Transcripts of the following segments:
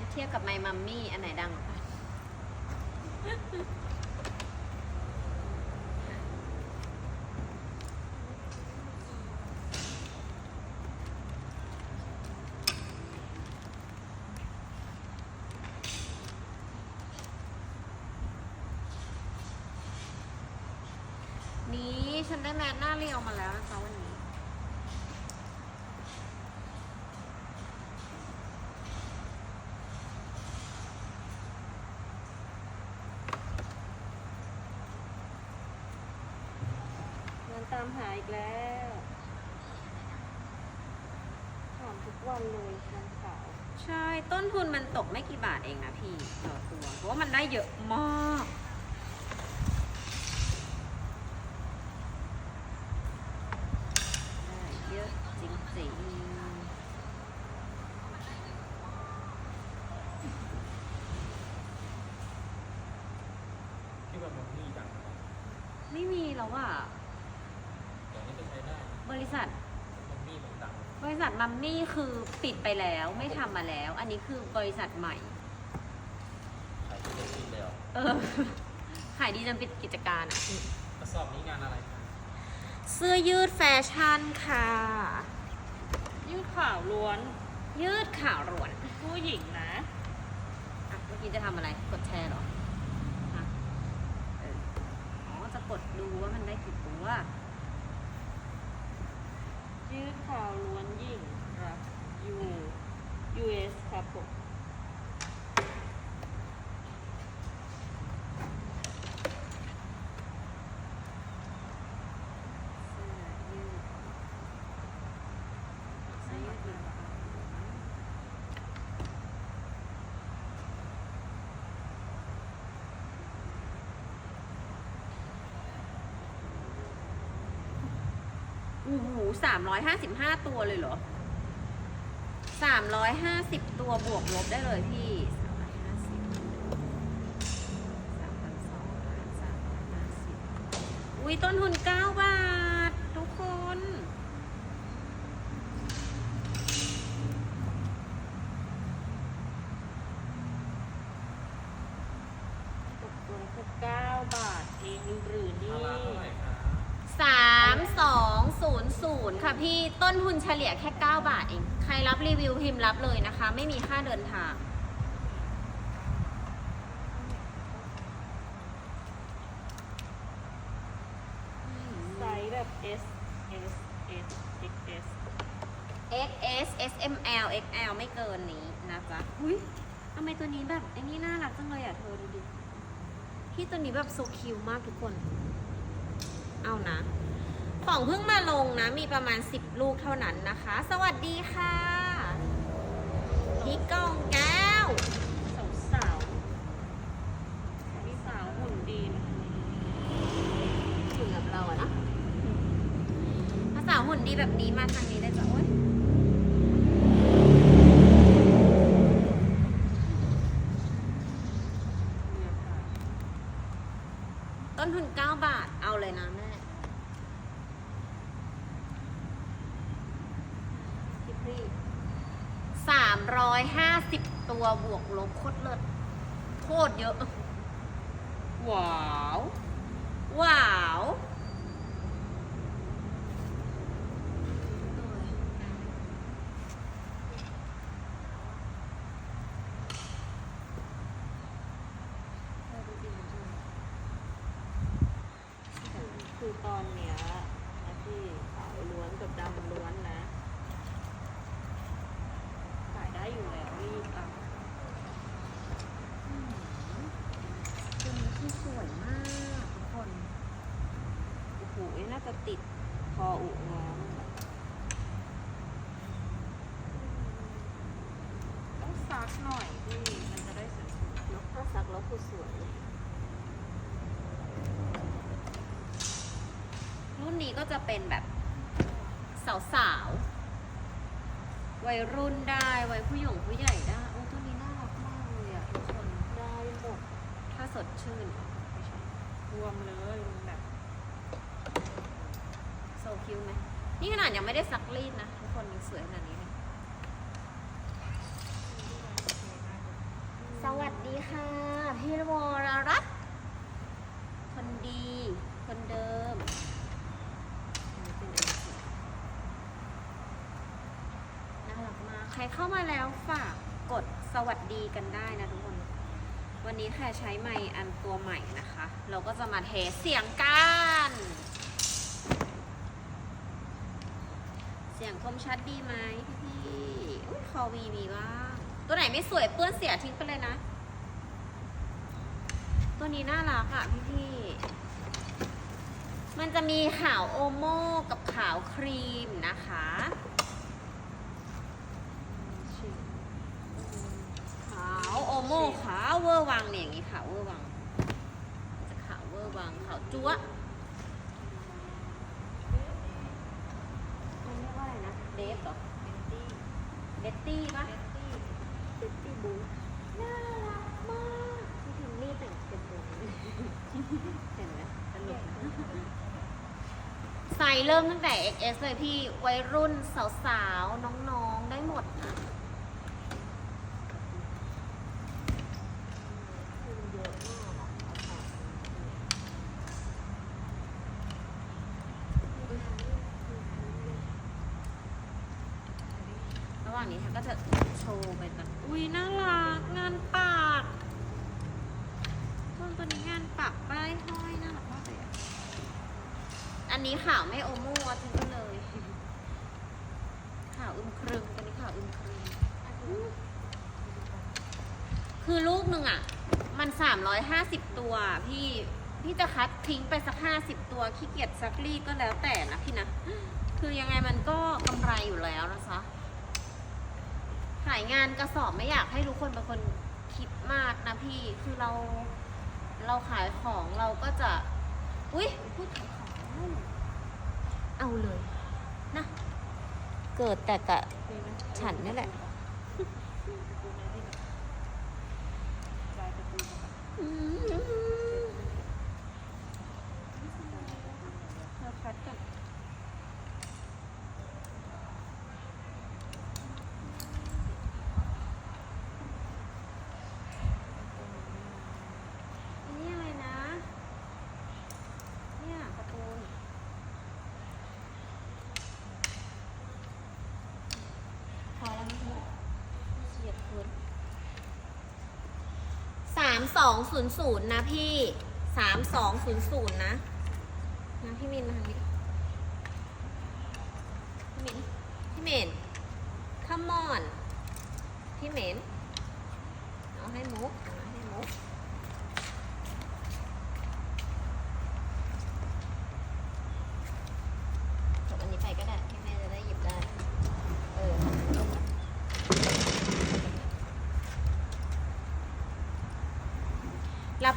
งเทียบกับไมมัมมี่อันไหนดังกว่ากันนี้ฉันได้แมทหน้าเรียวมาแล้วนะคะวันนี้ เงินตามหาอีกแล้วถามทุก วันเลยนางสาวใช่ต้นทุนมันตกไม่กี่บาทเองนะพี่ต่อตัว เพราะว่ามันได้เยอะมาก ได้เยอะจริง ที่ว่ามันมีดังกว่า ๆ ไม่มีแล้วอะ อย่างนี้จะใช้ได้ บริษัท มันมีมันดัง บริษัท มัมมี่คือปิดไปแล้วไม่ทำมาแล้ว อันนี้คือบริษัทใหม่ ขายที่จะกินเลยเหรอเออ ขายดีจนปิดกิจการอะกระสอบนี้งานอะไรคะเสื้อยืดแฟชั่นค่ะ ยืดข่าวล้วน ยืดข่าวรวน ผู้หญิงนะ อะเมื่อกี้จะทำอะไร กดแชร์เหรอฮะเอออ๋อ จะกดดูว่ามันได้กี่ตัว ยืดข่าวล้วนหญิงรับ U US ครับผม เสื้อยืดเสื้อยืดยืด โอ้โหสามร้อยห้าสิบห้าตัวเลยเหรอสามร้อยห้าสิบตัวบวกลบได้เลยพี่สามร้อยห้าสิบสามพันสองล้านสามร้อยห้าสิบอุ้ยต้นทุนเก้าบาท ทุกคนตกตัวละแค่เก้าบาทเองหรือนี่ อาราเท่าไหร่คะสามสองศูนย์ศูนย์ค่ะพี่ต้นทุนเฉลี่ยแค่ 9 บาทเอง ใครรับรีวิวพิมพ์รับเลยนะคะ ไม่มีค่าเดินทางไซส์แบบ S S S X S XS S M L XL ไม่เกินนี้นะจ๊ะอุ้ยทำไมตัวนี้แบบไอ้นี่น่ารักจังเลยอะเธอดูดิ พี่ตัวนี้แบบโซคิวมากทุกคน เอานะ ของเพิ่งมาลงนะ มีประมาณ 10 ลูกเท่านั้นนะคะ สวัสดีค่ะพี่กองแก้ว สาวสาวๆมีสาวหุ่นดีนะคะถึงกับเราอะนะภาษาหุ่นดีแบบนี้มาทางนี้ได้จ้ะโอ๊ย เนี่ยค่ะ ต้นทุน 9 บาท เอาเลยนะแม่พี่พี่สามร้อยห้าสิบ ตัวบวกลบโคตรเลิศโคตรเยอะ ว้าว ว้าว คือตอนเนี้ยนะพี่ขาวล้วนกับดำล้วนนะ ขายได้อยู่แล้วรีบอะ ตัวนี้คือสวยมากทุกคน โอ้โห น่า จะติดพออุงามต้องซักหน่อยพี่มันจะได้สวยๆเนอะถ้าซักแล้วคือสวย รุ่นนี้ก็จะเป็นแบบสาวๆวัยรุ่นได้ วัยผู้หญิงผู้ใหญ่ได้ โอ้ตัวนี้น่ารักมากเลยอะทุกคนได้หมด ถ้าสดชื่นไม่ใช่รวมเลยมันแบบโซ คิวไหมนี่ขนาดยังไม่ได้ซักรีดนะทุกคนยังสวยขนาดนี้เลยสวัสดีค่ะ พี่วรรัตน์คนดี คนเดิมอันนี้เป็นอะไรสิน่ารักมาก ใครเข้ามาแล้วฝากกดสวัสดีกันได้นะทุกคน วันนี้แค่ใช้ไมค์อันตัวใหม่นะคะ เราก็จะมาเทสเสียงกัน เสียงคมชัดดีไหมพี่พี่ๆอุ๊ยคอวีมีบ้างตัวไหนไม่สวยเปื้อนเสียทิ้งไปเลยนะ ตัวนี้น่ารักอะพี่พี่มันจะมีขาวโอโม่กับขาวครีมนะคะขาวโอโม่ขาวเวอร์วังเนี่ยอย่างนี้ขาวเวอร์วังจะขาวเวอร์วังขาวจั๊วะมันเรียกว่าอะไรนะเดฟเหรอ เบ ตตี้เดตตี้ปะเบตตี้เบตตี้บูทน่ารักมากพี่ทิมมี่แต่งเป็นตัวนี้เห็นไหมตลกนะใส่เริ่มตั้งแต่ XS เลยพี่วัยรุ่นสาวๆน้องๆ ได้หมดนะ คือมันเยอะมากอะเอาของ ระหว่างนี้ฉันก็จะโชว์ไปก่ออุ้ยน่ารักงานปากคนตัวนี้งานปากป้ายห้อยน่ารักมากเลยอะอันนี้ขาวไม่โอโม่อะทิ้งไปเลยขาวอึมครึมตัวนี้ขาวอึมครึมคือลูกหนึ่งอะมันสามร้อยห้าสิบตัวพี่พี่จะคัดทิ้งไปสักห้าสิบตัวขี้เกียจซักรีดก็แล้วแต่นะพี่นะ คือยังไงมันก็กำไรอยู่แล้วนะจ๊ะายงานกระสอบไม่อยากให้ทุกคนเป็นคนคิดมากนะพี่คือเราเราขายของเราก็จะอุ้ยพูดขายของเอาเลยนะเกิดแต่กะฉันนี่แหละอืม 3200 นะพี่ 3200 นะนะพี่มินมาทางนี้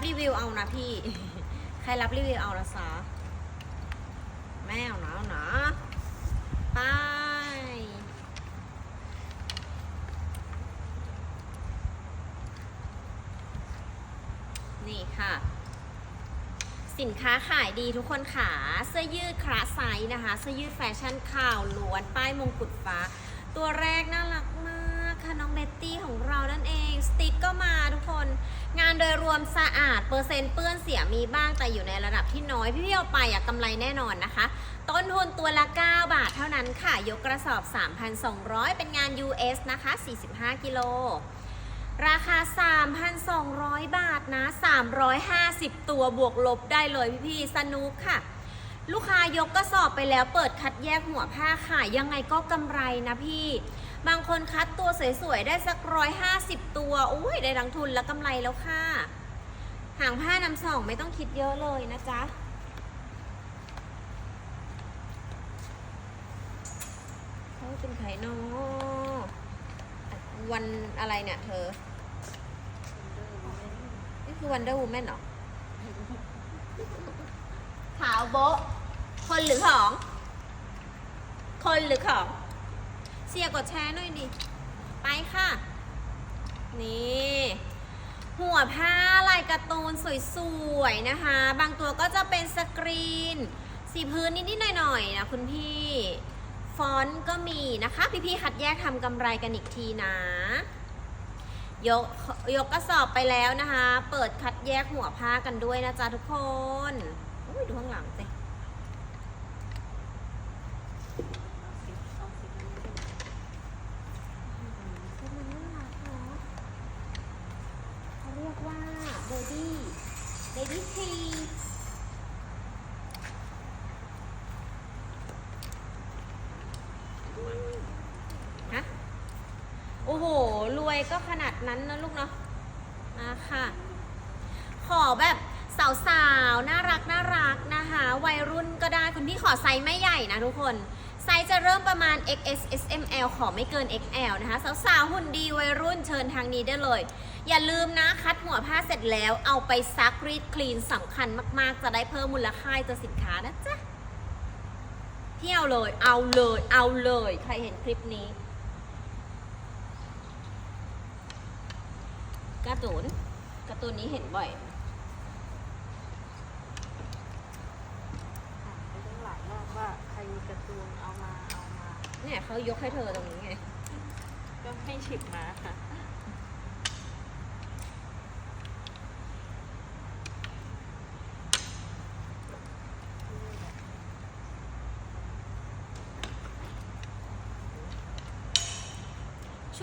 รีวิวเอานะพี่ ใครรับรีวิวเอาละสาแม่เอานะเอานะไปนี่ค่ะ สินค้าขายดีทุกคนขาเสื้อยืดคลาสไซส์นะคะ เสื้อยืดแฟชั่นข่าวล้วน ป้ายมงกุฎฟ้า ตัวแรกน่ารักมากค่ะ น้องเบตตี้ของเรานั่นเอง สติ๊กก็มาทุกคน งานโดยรวมสะอาดเปอร์เซ็นต์เปื้อนเสียมีบ้างแต่อยู่ในระดับที่น้อยพี่ๆเอาไปอะกำไรแน่นอนนะคะ ต้นทุนตัวละ 9 บาทเท่านั้นค่ะ ยกกระสอบ 3,200 เป็นงาน US นะคะ 45 กิโลราคา 3,200 บาทนะ 350 ตัวบวกลบได้เลยพี่ๆสนุกค่ะ ลูกค้ายกกระสอบไปแล้วเปิดคัดแยกหัวผ้าขายยังไงก็กำไรนะพี่ บางคนคัดตัวสวยๆ ได้สักร้อยห้าสิบตัว อุ้ยได้ทั้งทุนและกำไรแล้วค่ะ หางผ้านำส่องไม่ต้องคิดเยอะเลยนะจ๊ะเขาเป็นใครเนอะวันอะไรเนี่ยเธอ นี่คือ Wonder Woman เหรอ ขาวโบะคนหรือของ คนหรือของ เสียกดแชร์หน่อยดิ ไปค่ะ นี่ หัวผ้าลายการ์ตูนสวยๆนะคะ บางตัวก็จะเป็นสกรีน สีพื้นนิดๆหน่อยๆนะคุณพี่ ฟอนต์ก็มีนะคะ พี่ๆคัดแยกทำกำไรกันอีกทีนะ ยกยกกระสอบไปแล้วนะคะ เปิดคัดแยกหัวผ้ากันด้วยนะจ๊ะทุกคน อุ้ยดูข้างหลังสิ เอาสีนี้ด้วย เสื้อมันน่ารักเนาะเขาเรียกว่าเบบี้เบบี้ทีฮะ โอ้โห รวยก็ข นั้นนะลูกเนาะมาค่ะ ขอแบบสาวๆ น่ารักน่ารักนะคะ วัยรุ่นก็ได้คุณพี่ขอไซส์ไม่ใหญ่นะทุกคน ไซส์จะเริ่มประมาณ XS S M L ขอไม่เกิน XL นะคะ สาวๆ หุ่นดีวัยรุ่นเชิญทางนี้ได้เลย อย่าลืมนะคัดหัวผ้าเสร็จแล้วเอาไปซักรีดคลีนสำคัญมากๆ จะได้เพิ่มมูลค่าตัวสินค้านะจ๊ะเที่ยวเลย เอาเลย เอาเลย ใครเห็นคลิปนี้ การ์ตูนการ์ตูนนี้เห็นบ่อยถามไปตั้งหลายรอบว่าใครมีการ์ตูนเอามาเอามา เนี่ยเขายกให้เธอตรงนี้ไง ก็ให้ฉิบมาค่ะ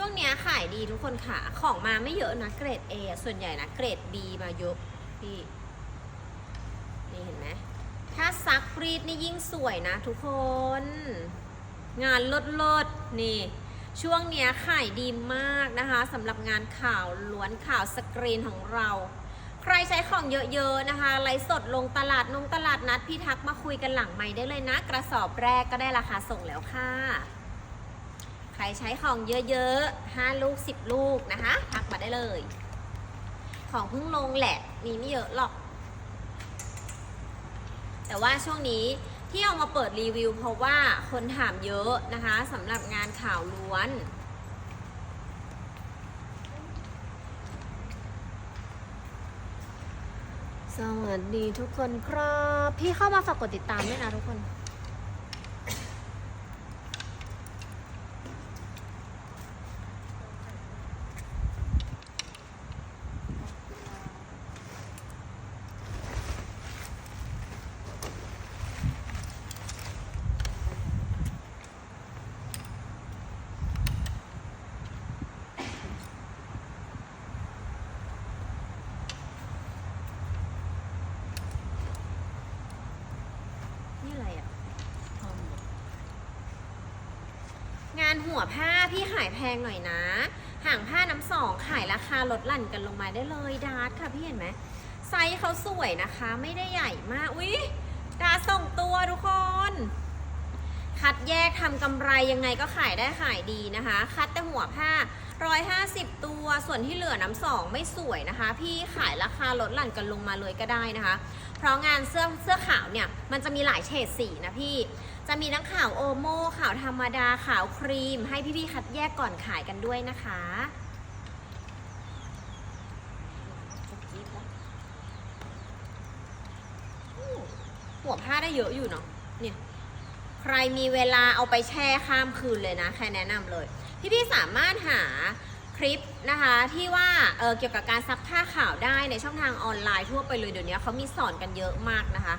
ช่วงเนี้ยขายดีทุกคนค่ะ ของมาไม่เยอะนะเกรด A อส่วนใหญ่นะเกรด B มาเยอะพี่นี่เห็นไหมถ้าซักรีดนี่ยิ่งสวยนะทุกคน งานลดลดนี่ ช่วงเนี้ยขายดีมากนะคะสำหรับงานข่าวล้วนข่าวสกรีนของเรา ใครใช้ของเยอะๆนะคะไลฟ์สดลงตลาดนงตลาดนัดพี่ทักมาคุยกันหลังไม่ได้เลยนะ กระสอบแรกก็ได้ราคาส่งแล้วค่ะ ใครใช้ของเยอะๆ 5 ลูก 10 ลูกนะคะทักมาได้เลย ของเพิ่งลงแหละ มีไม่เยอะหรอก แต่ว่าช่วงนี้ที่เอามาเปิดรีวิว เพราะว่าคนถามเยอะนะคะสำหรับงานข่าวล้วนสวัสดีทุกคนครับ พี่เข้ามาฝากกดติดตามด้วยนะทุกคน หัวผ้าพี่ขายแพงหน่อยนะ ห่างผ้าน้ำสองขายราคาลดหลั่นกันลงมาได้เลยดาร์ทค่ะพี่เห็นไหมไซส์เขาสวยนะคะ ไม่ได้ใหญ่มากอุ๊ยดาส่งตัวทุกคน คัดแยกทำกำไรยังไงก็ขายได้ขายดีนะคะ คัดแต่หัวผ้า150ตัว ส่วนที่เหลือน้ำสองไม่สวยนะคะ พี่ขายราคาลดหลั่นกันลงมาเลยก็ได้นะคะ เพราะงานเสื้อเสื้อขาวเนี่ย มันจะมีหลายเฉดสีนะพี่ จะมีทั้งขาวโอโม่ขาวธรรมดาขาวครีม ให้พี่ๆคัดแยกก่อนขายกันด้วยนะคะหัวผ้าได้เยอะอยู่เนาะเนี่ยใครมีเวลาเอาไปแช่ข้ามคืนเลยนะใครแนะนำเลย พี่ๆสามารถหาคลิปนะคะที่ว่าเเกี่ยวกับการซักผ้าขาวได้ในช่องทางออนไลน์ทั่วไปเลยเดี๋ยวนี้เขามีสอนกันเยอะมากนะคะ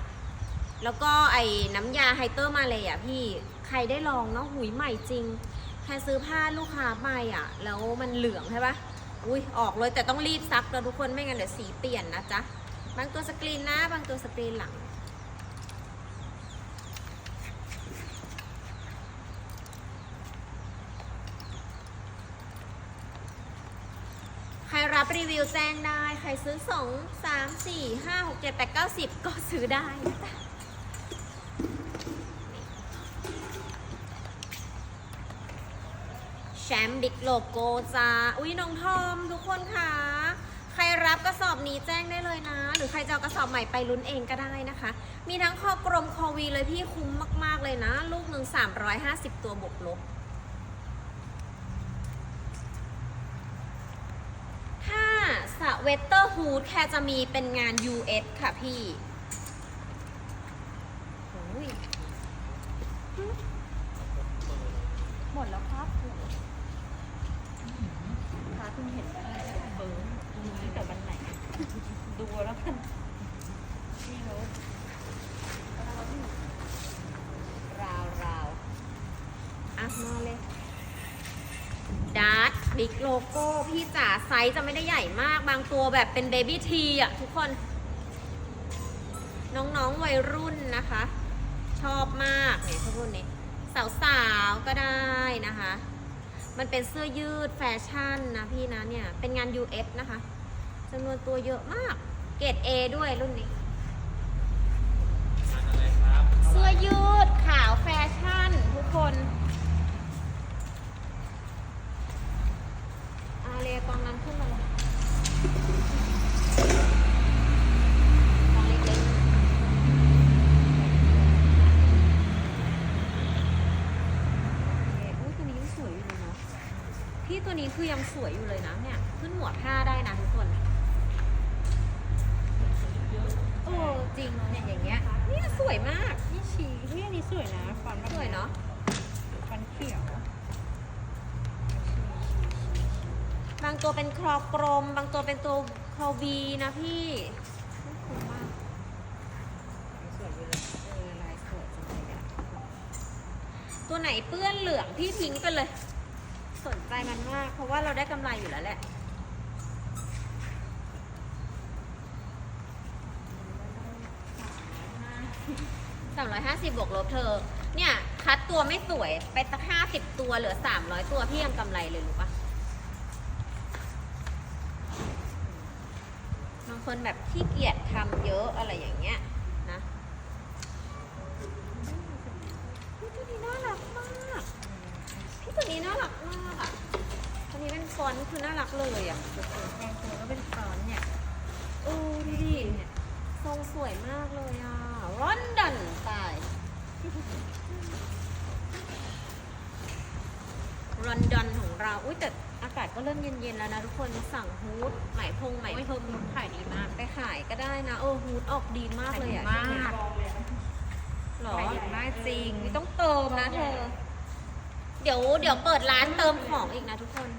แล้วก็ไอ้น้ำยาไฮเตอร์มาเลยอะพี่ใครได้ลองเนาะหุยใหม่จริงใครซื้อผ้าลูกค้าไปอะ แล้วมันเหลืองใช่ปะอุ้ยออกเลยแต่ต้องรีบซักนะทุกคนไม่งั้นเดี๋ยวสีเปลี่ยนนะจ๊ะบางตัวสกรีนหน้าบางตัวสกรีนหลังใครรับรีวิวแจ้งได้ ใครซื้อ 2 3 4 5 6 7 8 9 10 ก็ซื้อได้นะจ๊ะ แชมป์บิ๊กโลโก้จ้า อุ้ยน้องทอมทุกคนค่ะ ใครรับกระสอบนี้แจ้งได้เลยนะ หรือใครจะกระสอบใหม่ไปลุ้นเองก็ได้นะคะ มีทั้งคอกลมคอวีเลยพี่คุ้มมาก ๆ เลยนะ ลูกหนึ่ง350 ตัวบวกลบ ถ้าสเวตเตอร์ฮูดแค่จะมีเป็นงาน US ค่ะพี่โอ้ยหมดแล้วครับ พาเพิ่งเห็นได้เบิร์นตั้งแต่วันไหน ดูแล้วกันนี่รถ ราวราวอะมาเลยดาร์ตบิ๊กโลโก้พี่จ๋าไซส์จะไม่ได้ใหญ่มาก บางตัว แบบเป็นเบบี้ทีอะทุกคน น้องๆวัยรุ่นนะคะ ชอบมากเนี่ยทุกรุ่นนี้สาวๆก็ได้นะคะ มันเป็นเสื้อยืดแฟชั่นนะพี่นะเนี่ย เป็นงาน US นะคะจำนวนตัวเยอะมาก เกรด A ด้วยรุ่นนี้งานอะไรครับเสื้อยืดขาวแฟชั่นทุกคนอาเรียกองนั้นขึ้นมา เลยกองเล็กๆเอ๊ะอุ๊ยตัวนี้ยังสวยอยู่เลยเนาะพี่ตัวนี้คือยังสวยอยู่เลยนะเนี่ย ขึ้นหัวผ้าได้นะทุกคนโอ้จริงเนี่ยอย่างเงี้ยเนี่ยสวยมากนี่ชีเฮ้ยอันนี้สวยนะฟันแบบสวยเนาะฟันเขียวางตัวเป็นครอกลม บางตัวเป็นตัวคอวีนะพี่คุ้มมากสวยเลยเออลายสวยจังเลยอะตัวไหนเปื้อนเหลืองพี่ทิ้งไปเลย สนใจมันมาก เพราะว่าเราได้กำไรอยู่แล้วแหละสามร้อยห้าสิบบวกลบเธอ เนี่ย คัดตัวไม่สวย ไปสักห้าสิบตัวเหลือสามร้อยตัวพี่ยังกำไรเลยรู้ปะบาง คนแบบขี้เกียจทำเยอะอะไรอย่างเงี้ยนะพี่ตัวนี้น่ารักมากพี่ตัวนี้น่ารักมากอะตัวนี้เป็นฟอนต์คือน่ารักเลยอะแทงตัวก็เป็นฟรอนต์เนี่ยเออดูดิทรงสวยมากเลยอะรอนดอนตายรอนดอนของเรา อุ้ยแต่อากาศก็เริ่มเย็นๆแล้วนะทุกคนสั่งฮูดไหมพงไหมพรมขายดีมาก ไปขายก็ได้นะเออฮูดออกดีมากเลยอะขายดีมากหรอขายดีมากจริงนี่ต้องเติมนะเธอ เดี๋ยวเดี๋ยวเปิดร้านเติมของอีกนะทุกคน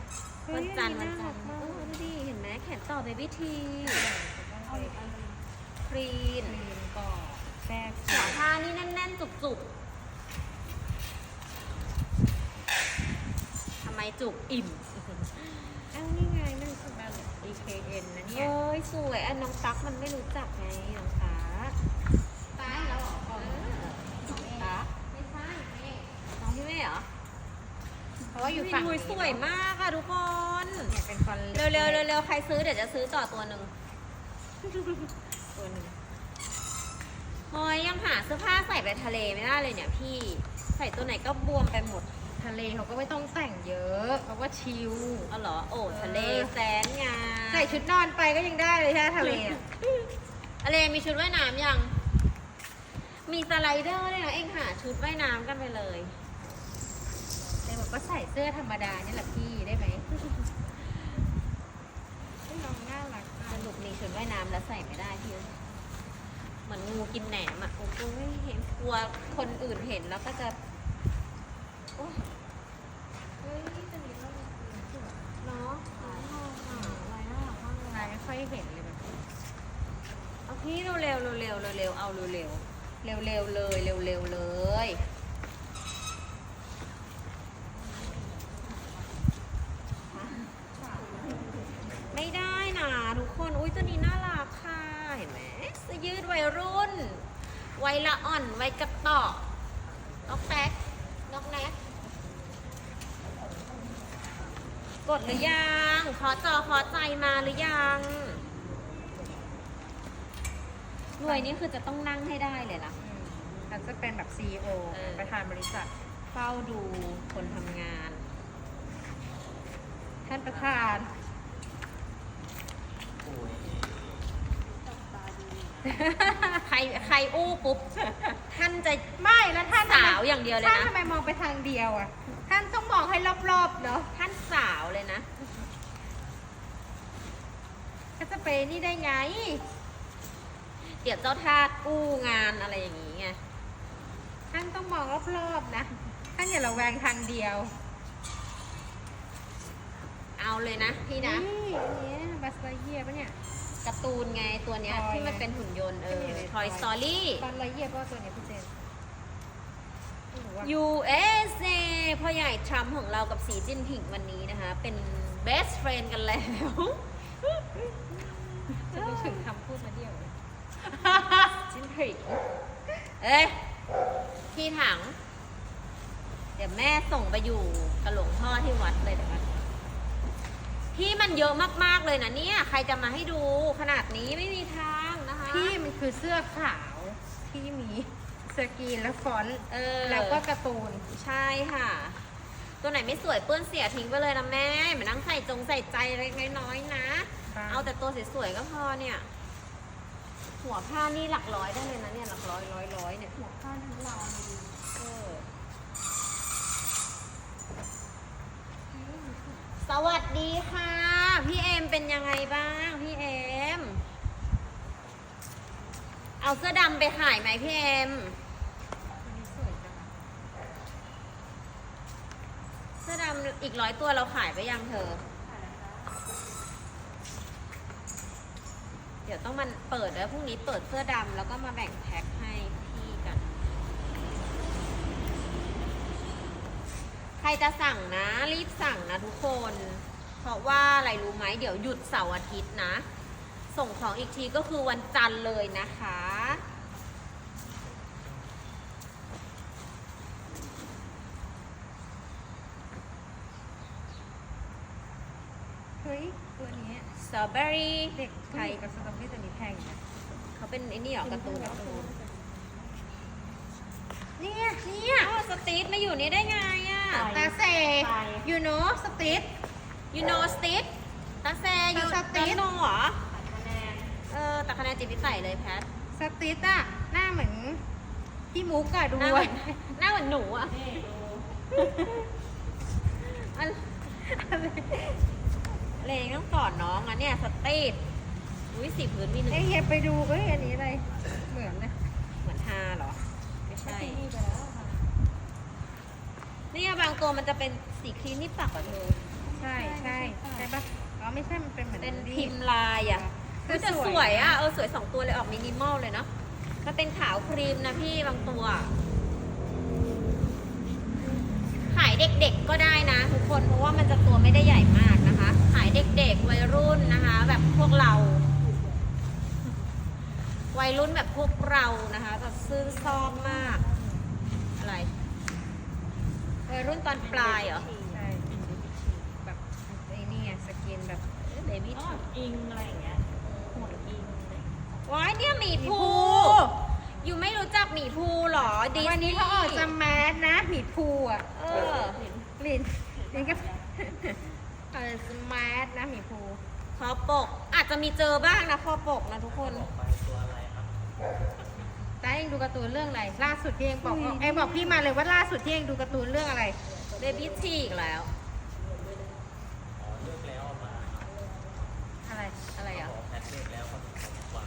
เฮ้วัยนจันทร์อัวันนนี้จัน่านรัทกร์มากเออดูดิเห็นไหมแขนต่อเบบี้ทีครีนครีมก่อแทรกหัวผ้านี่แน่นๆ จุกๆทำไมจุกอิ่ม อ้าวนี่ไงมันคือแบบ EKN นะเนี่ย เอ้ยสวยอันน้องตั๊กมันไม่รู้จักไงน้องตั๊กตายแล้วเหรอน้องตั๊กไม่ใช่น้องพี่เม่เหรอเพราะว่าอยู่ฝั่งอุ๊นี้สวยมากอะทุกคน เนี่ยเป็นฟอนต์เร็วๆเร็วๆใครซื้อเดี๋ยวจะซื้อต่อตัวหนึ่งตัวหนึงเฮ้ยยังหาเสื้อผ้าใส่ไปทะเลไม่ได้เลยเนี่ยพี่ ใส่ตัวไหนก็บวมไปหมด ทะเลเขาก็ไม่ต้องแต่งเยอะเขาก็ชิลอ๋อเหรอ โอ้ทะเลแสนงามใส่ชุดนอนไปก็ยังได้เลยใช่ไหมทะเลอะทะเลมีชุดว่ายน้ำยัง มีสไลเดอร์ด้วยนะเองหาชุดว่ายน้ำกันไปเลยเลยบอกก็ใส่เสื้อธรรมดานี่แหละพี่ได้ไหมน้องน่ารักสรุปมีชุดว่ายน้ำแล้วใส่ไม่ได้พี่เหมือนงูกินแหนมอะโอ้โหไม่เห็นกลัวคนอื่นเห็นแล้วก็จะ โอ๊ย เฮ้ยตัวนี้น่ารักจริงเนาะลายไม่ค่อยเห็นเลยแบบนี้เอาพี่เร็วเร็วเร็วเร็วเร็วเอาเร็วเร็วเร็วเร็วเลยเร็วเร็วเลยไม่ได้นะทุกคน อุ้ยตัวนี้น่ารักค่ะ เห็นไหมเสื้อยืดวัยรุ่น วัยละอ่อน วัยกระต่อกนกแต๊กนกแนก กดหรือยัง ขอจอขอใจมาหรือยังหน่วยนี้คือจะต้องนั่งให้ได้เลยนะอืมเขาจะเป็นแบบ CEO เออ ประธานบริษัท เฝ้าดูคนทำงาน ท่านประธานโอ้ยใครใครอู้ปุ๊บ ท่านจะไม่แล้วท่านสาวอย่างเดียวเลยท่านนะ ทำไมมองไปทางเดียวอะ ท่านต้องมองให้รอบๆเนาะท่านสาวเลยนะก็จะไปนี่ได้ไง เดี๋ยวเจ้าทาสกู้งานอะไรอย่างนี้ไงท่านต้องมองรอบๆนะท่านอย่าระแวงทางเดียว เอาเลยนะพี่นะนี่อันเนี้ยบัสไลเยียปะเนี่ยการ์ตูนไงตัวเนี้ย Toy ที่มันเป็นหุ่นยนต์เออที่อยู่ใน Toy Toy Story บัสไลเยียปะตัวเนี้ยพี่เจนไม่รู้อะ USA พ่อใหญ่ทรัมป์ของเรากับสีจิ้นผิงวันนี้นะคะ เป็น best friend กันแล้ว จะนึกถึงคำพูดมาเดียวเลยจิ้นผิง เอ้ยพี่ถัง เดี๋ยวแม่ส่งไปอยู่กับหลวงพ่อที่วัดเลยเดี๋ยวกันพี่มันเยอะมากๆเลยนะเนี่ย ใครจะมาให้ดูขนาดนี้ไม่มีทางนะคะ พี่มันคือเสื้อขาวที่มี สกรีนและฟอนต์เออแล้วก็การ์ตูน ใช่ค่ะ ตัวไหนไม่สวยเปื้อนเสียทิ้งไปเลยนะแม่ไม่นั่งใส่จงใส่ใจเล็กน้อยๆนะครับเอาแต่ตัวสวยๆก็พอเนี่ย หัวผ้านี่หลักร้อยได้เลยนะเนี่ยหลักร้อยร้อยร้อยเนี่ยหัวผ้าทั้งเราเออสวัสดีค่ะ พี่เอมเป็นยังไงบ้างพี่เอมเอาเสื้อดำไปขายไหมพี่เอม อันนี้สวยจัง เสื้ อีกร้อยตัวเราขายไปยังเธอ เดี๋ยวต้องมันเปิดแล้วพรุ่งนี้เปิดเสื้อดำแล้วก็มาแบ่งแพ็คให้พี่กัน ใครจะสั่งนะ รีบสั่งนะทุกคน เพราะว่าอะไรรู้ไหมเดี๋ยวหยุดเสาร์อาทิตย์นะ ส่งของอีกทีก็คือวันจันทร์เลยนะคะ เฮ้ย ตัวนี้ ส ตรอเบอรี่เด็กใคไทรยกับสตรอเบอรี่ตัวนี้แพงอยู่นะเขาเป็นไอ้นี่เหรอการ์ตูนเหรอเนี่ยเนี่ยอ้าวสตีทมาอยู่นี่ได้ไงอะตาเซ you know สติท you know สตีทตาแซอยู่ตาสตีทโนเหรอเออแต่คะแนนจิตพิสัยเลยแพทสติทอะหน้าเหมือนพี่มุกอะดูหน้าเหมืไว้อนหน้าเหมือนหนูอะ อะไรอะไรต้องสอนน้องอะเนี่ยสตีทอุ้ยสีพื้นมีหนึ่งเอ้ยเฮียไปดูเอ้ยอันนี้อะไร เหมือนเลยเหมือนฮาเหรอ ไม่ใช่ ที่นี่ไปแล้วค่ะเนี่ยบางตัวมันจะเป็นสีครีมที่ปักอะเธอใช่ใช่ใช่ปะอ๋อไม่ใช่มันเป็นเหมือนเป็นรีพิบมพ์ลายอะคืคืออจะสวยสวยอะเออสวยสองตัวเลยออกมินิมอลเลยเนาะมันเป็นขาวครีมนะพี่บางตัว ขายเด็กๆก็ได้นะทุกคนเพราะว่ามันจะตัวไม่ได้ใหญ่มากนะคะขาย เด็กๆวัยรุ่นนะคะ แบบพวกเรา วัยรุ่นแบบพวกเรานะคะแบบซื้อซอบมาก อะไรวัยรุ่นตอนปลายเหรอใช่แบบไอ้นี่ไงสกินแบบเบบี้อ๋ออิงอะไรอย่างเงี้ยหัวอิงอะไรอย่างเงี้ยว้ายเนี่ยหมีหมีภูภูอยู่ไม่รู้จักหมีภูเหรอดิสวันนี้เขาออกจะแมสนะหมีภูอะเออลินลินก็ เออจะแมสนะหมีภูคอปก อาจจะมีเจอบ้างนะคอปกนะทุกคนบอกไปตัวอะไรครับแต่เองดูการ์ตูนเรื่องอะไร ล่าสุดที่เองบอกเองบอกพี่มาเลยว่าล่าสุดที่เองดูการ์ตูนเรื่องอะไรเบบี้ทีอีกแล้ว อ๋อเลิกแล้วเอามาอะไรอะไรอะบอกแพทเลิกแล้วก็ถูกกว่า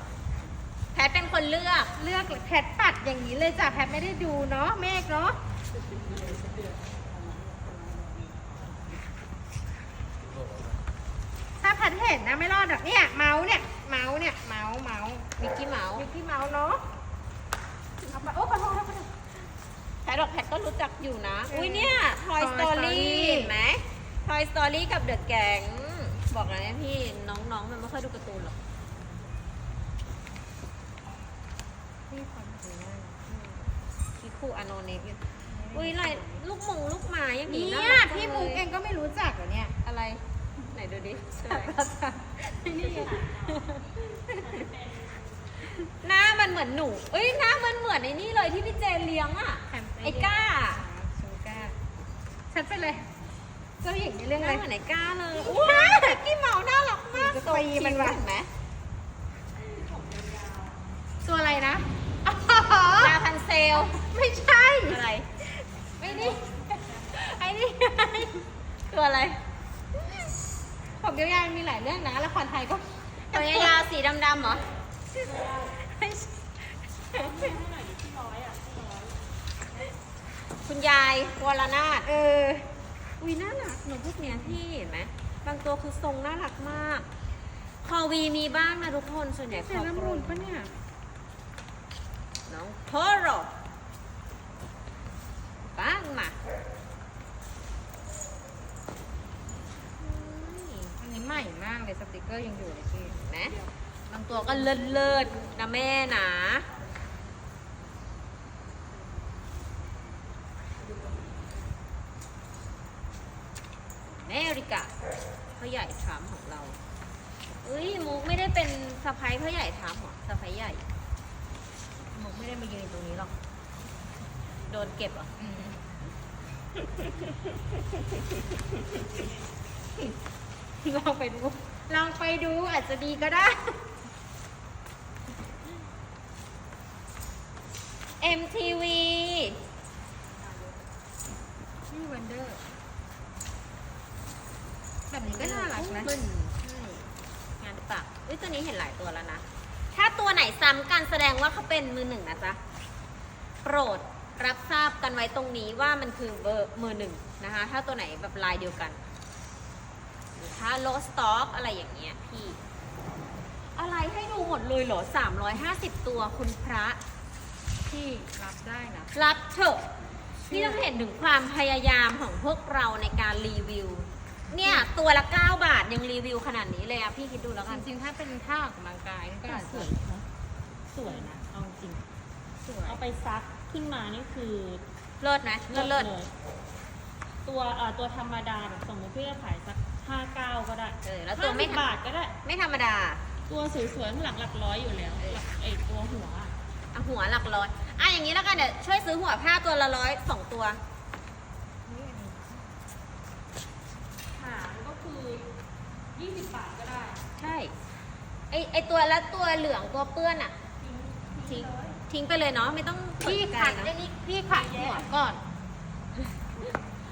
แพทเป็นคนเลือกเลือกแพทปัดอย่างนี้เลยจ้ะแพทไม่ได้ดูเนาะเมฆเนาะ ถ้าแพทเห็นนะไม่รอดหรอกเนี่ยเมาส์เนี่ยเมาส์เนี่ยเมาส์เมาส์มิกกี้เมาส์มิกกี้เมาส์เนาะเอาไปโอ้ขอโทษขอโทษแพทบอกแพทก็รู้จักอยู่นะเอออุ้อุ้ยเนี่ย Toy Toy Story Story เห็นไหม Toy Story กับ The Gang บอกแล้วนะพี่น้องๆ มันไม่ค่อยดูการ์ตูนหรอก นี่ความสวยมากคิคูอโนเนกอยู่อุ้ยอะไรลูกมงลูกหมาอย่างนี้เนี่น่ายรักจัพี่มุกเองก็ไม่รู้จักเหรอเนี่ยอะไร ไหนดูดิใช่ไหมนี่หน้ามันเหมือนหนู เอ้ยหน้ามันเหมือนไอ้นี่เลยที่พี่เจนเลี้ยงอะ ไอ้ก้าชูก้าฉันไปเลยเจ้าหญิงในเรื่องหอะไรน้าเหมือนไอ้ก้าเลยว้าวพี่เหมาน่ารักมากจะตีมันวะเห็นไหมตัวอะไรนะลาพันเซล ไม่ใช่ อะไร ไม่นี่ไอ้นี่ตัวอะไรผมยาวๆมี หลายเรื่องนะละครไทยก็ตัวยาวๆสีดำๆเหรอไม่ใช่คุณยายวรนาถเอออุ้ยน่ารักหนูพวกเนี้ยพี่เห็นไหมบางตัวคือทรงน่ารักมาก คอวีมีบ้างนะทุกคนส่วนใหญ่คเซอราโปรมูนปะเนี่ยน้องโทโรบ้างมาอุ้ย อันนี้ ใหม่มากเลยสติกเกอร์ยังอยู่เลยพี่เห็นไหมบางตัวก็เลิศเลิศๆนะแม่นะอเมริกาพ่อใหญ่ทรัมป์ของเราเอ้ยมุกไม่ได้เป็นสะพ้ายพ่อใหญ่ทรัมป์หรอสะพ้ายใหญ่มุกไม่ได้มายืนตรงนี้หรอก โดนเก็บเหรออืม ลองไปดู ลองไปดูอาจจะดีก็ได้ MTV นี่วันเดอร์แบบนี้ก็น่ารักนะขึ้นใช่งานปักอุ้ยตัวนี้เห็นหลายตัวแล้วนะ ถ้าตัวไหนซ้ำกันแสดงว่าเขาเป็นมือหนึ่งนะจ๊ะ โปรดรับทราบกันไว้ตรงนี้ว่ามันคือเบอร์มือหนึ่งนะคะ ถ้าตัวไหนแบบลายเดียวกันหรือถ้า โลสต็อกอะไรอย่างเงี้ยพี่ อะไรให้ดูหมดเลยเหรอ 350 ตัวคุณพระที่รับได้นะ รับเถอะนี่ต้องเห็นถึงความพยายามของพวกเราในการรีวิว เนี่ยตัวละ 9 บาทยังรีวิวขนาดนี้เลยอะพี่คิดดูแล้วจกันริงๆ ถ้าเป็นท่าออกกำลังกายนี่ก็อาจสจะวยนะสวยนะเอาจริง สวย เอาไปซักขึ้นมานี่คือเลิศไหมเลิศเลิศ ยตัวเอ่อตัวธรรมดาแบบสมมติพี่จะขายสัก ห้าเก้าก็ได้เออแล้วตัวไม่50ธรรมบาทก็ได้ ไม่ธรรมดาตัวสวยๆข้างหลังหลักร้อยอยู่แล้วหลักไอตัวหัวอะอะหัวหลักร้อยอะอย่างนี้แล้วกันเดี๋ยวช่วยซื้อหัวผ้าตัวละร้อยสองตัว หางก็คือยี่สิบบาทก็ได้ใช่ไอไอตัวละตัวเหลืองตัวเปื้อนอะทิ้งทิ้งไปเลยเนาะไม่ต้องพี่สนใจขัดนะไอ้นี่พี่ขัดหัวก่อน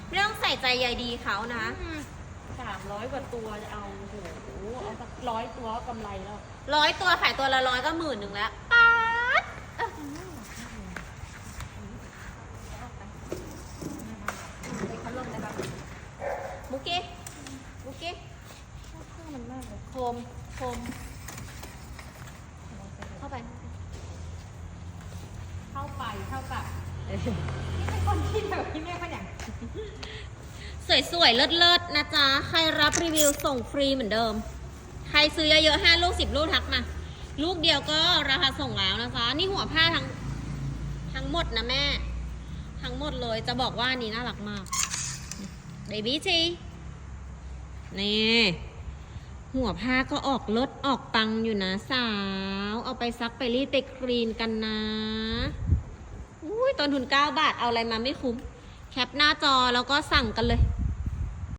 ไม่ต้องใส่ใจใยดีเขานะสามร้อยกว่าตัวจะเอาโอ้โหเอาสักร้อยตัวก็กำไรแล้ว ร้อยตัวขายตัวละร้อยก็หมื่นหนึ่งแล้วป๊าดเอ้ามุกกี้มุกกี้มันมากเลยโคมโคมเข้าไป เข้าไปเท่ากับนี่เป็นคนที่แบบที่ไม่ขยันสวยๆ เลิศๆนะ จ๊ะ ใครรับรีวิวส่งฟรีเหมือนเดิม ใครซื้อเยอะๆห้าลูกสิบลูกทักมา ลูกเดียวก็ราคาส่งแล้วนะจ๊ะ นี่หัวผ้าทั้งทั้งหมดนะแม่ ทั้งหมดเลยจะบอกว่านี้น่ารักมากเบบี้จีนี่หัวผ้าก็ออกลดออกปังอยู่นะสาว เอาไปซักไปรีดไปคลีนกันนะอุ้ยต้นทุน 9 บาทเอาอะไรมาไม่คุ้ม แคปหน้าจอแล้วก็สั่งกันเลย